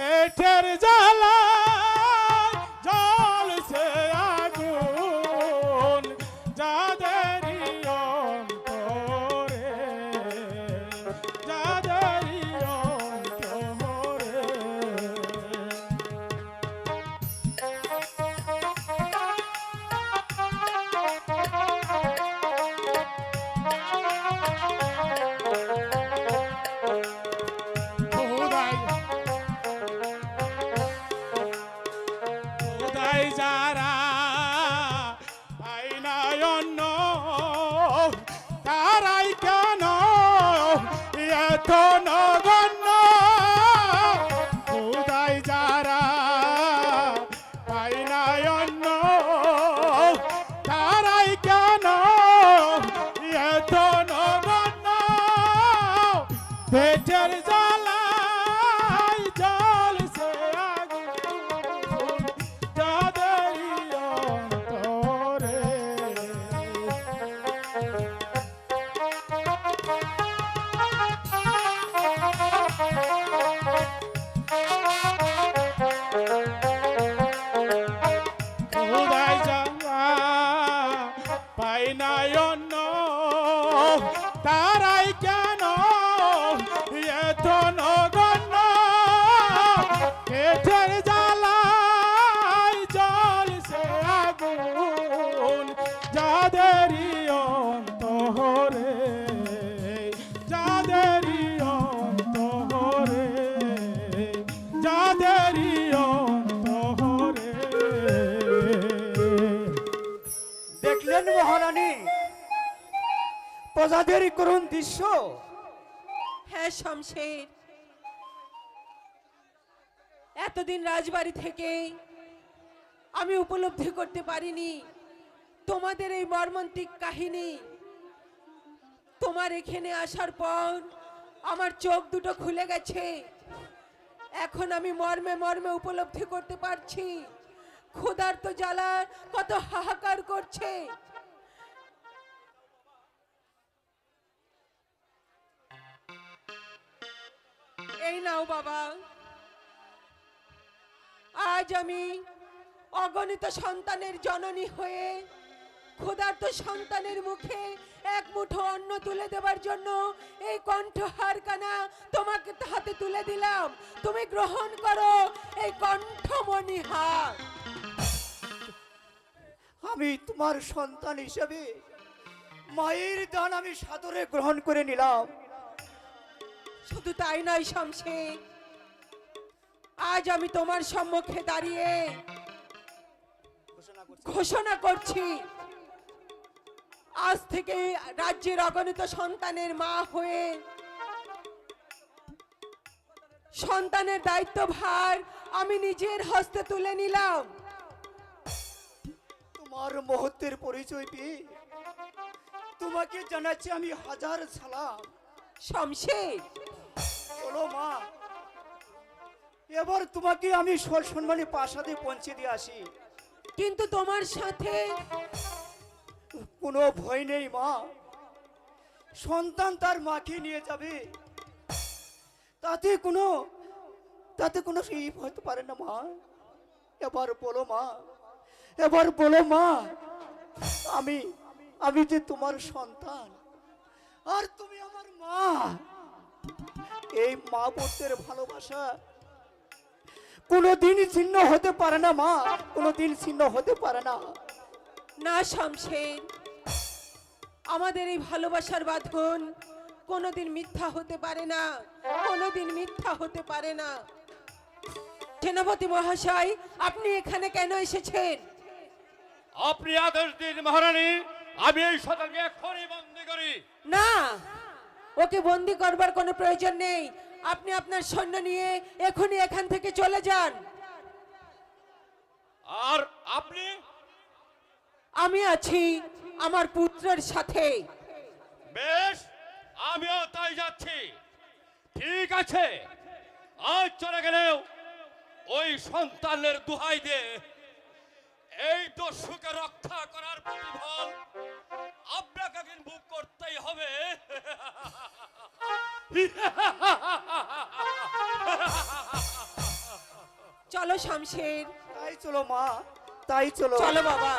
পেটের জ্বালা পেটের জ্বালাই জ্বলছে আগুন যাদেরই অন্তরে। পাই তারাই কেন যাদেরই অন্তরে যাদেরই অন্তরে, যাদেরই দেখলেন মহারানী, প্রজাদের দৃশ্য? হ্যাঁ শমশের। এতদিন রাজবাড়ি থেকে আমি উপলব্ধি করতে পারিনি। তোমাদের এই মর্মান্তিক কাহিনী। তোমার এখানে আসার পর আমার চোখ দুটো খুলে গেছে। এখন আমি মর্মে মর্মে উপলব্ধি করতে পারছি। ক্ষুধার্ত জ্বালা কত হাহাকার করছে। এই নাও বাবা। আজ আমি অগণিত সন্তানের জননী হয়ে ক্ষুধার্ত সন্তানের মুখে এক মুঠো অন্ন তুলে দেবার জন্য এই কণ্ঠহার কানা তোমাকে হাতে তুলে দিলাম। তুমি গ্রহণ করো এই কণ্ঠমণি হার আমি তোমার সন্তান হিসেবে মায়ের দান আমি সাদরে গ্রহণ করে নিলাম। শুধু তাই নয় শমশের আজ আমি তোমার সম্মুখে দাঁড়িয়ে ঘোষণা করছি আজ থেকে রাজ্যের অগণিত সন্তানের মা হয়ে সন্তানের দায়িত্বভার আমি নিজের হস্তে তুলে নিলাম। তোমার মুহূর্তের পরিচয় পেয়ে তোমাকে জানাচ্ছি আমি হাজার সালাম। শমশের। চলো মা এবার তোমাকে আমি সর সম্মানে প্রাসাদে পৌঁছে দিয়ে আসি। কিন্তু তোমার সাথে কোনো ভয় নেই মা। সন্তান তার মাকে নিয়ে যাবে। তাতে কোনো তাতে কোনো ই হতে পারে না মা। এবার বলো মা, এবার বলো মা, আমি আমি যে তোমার সন্তান, আর তুমি আমার মা। এই মা পুত্রের ভালোবাসা কোনোদিন ছিন্ন হতে পারে না মা, কোনোদিন ছিন্ন হতে পারে না। না শমশের আমাদের এই ভালোবাসার বাঁধন কোনোদিন মিথ্যা হতে পারে না কোনোদিন মিথ্যা হতে পারে না। সেনাপতি মহাশয় আপনি এখানে কেন এসেছেন? আপনি আদেশ দিন মহারানী আমি এই শতাকে এক্ষুনি বন্দি করি। না ওকে বন্দি করবার কোনো প্রয়োজন নেই। আপনি আপনার সৈন্য নিয়ে এখনই এখান থেকে চলে যান। আর আপনি আমি আছি আমার পুত্রের সাথে। বেশ আমিও তাই যাচ্ছি। ঠিক আছে আজ চলে গেলেও ওই সন্তানের দুহাই দিয়ে এই দস্যুকে রক্ষা করার প্রতিফল আপনাকে কিন্তু করতেই হবে। চলো শামশের। তাই চলো মা তাই চলো। চলো বাবা।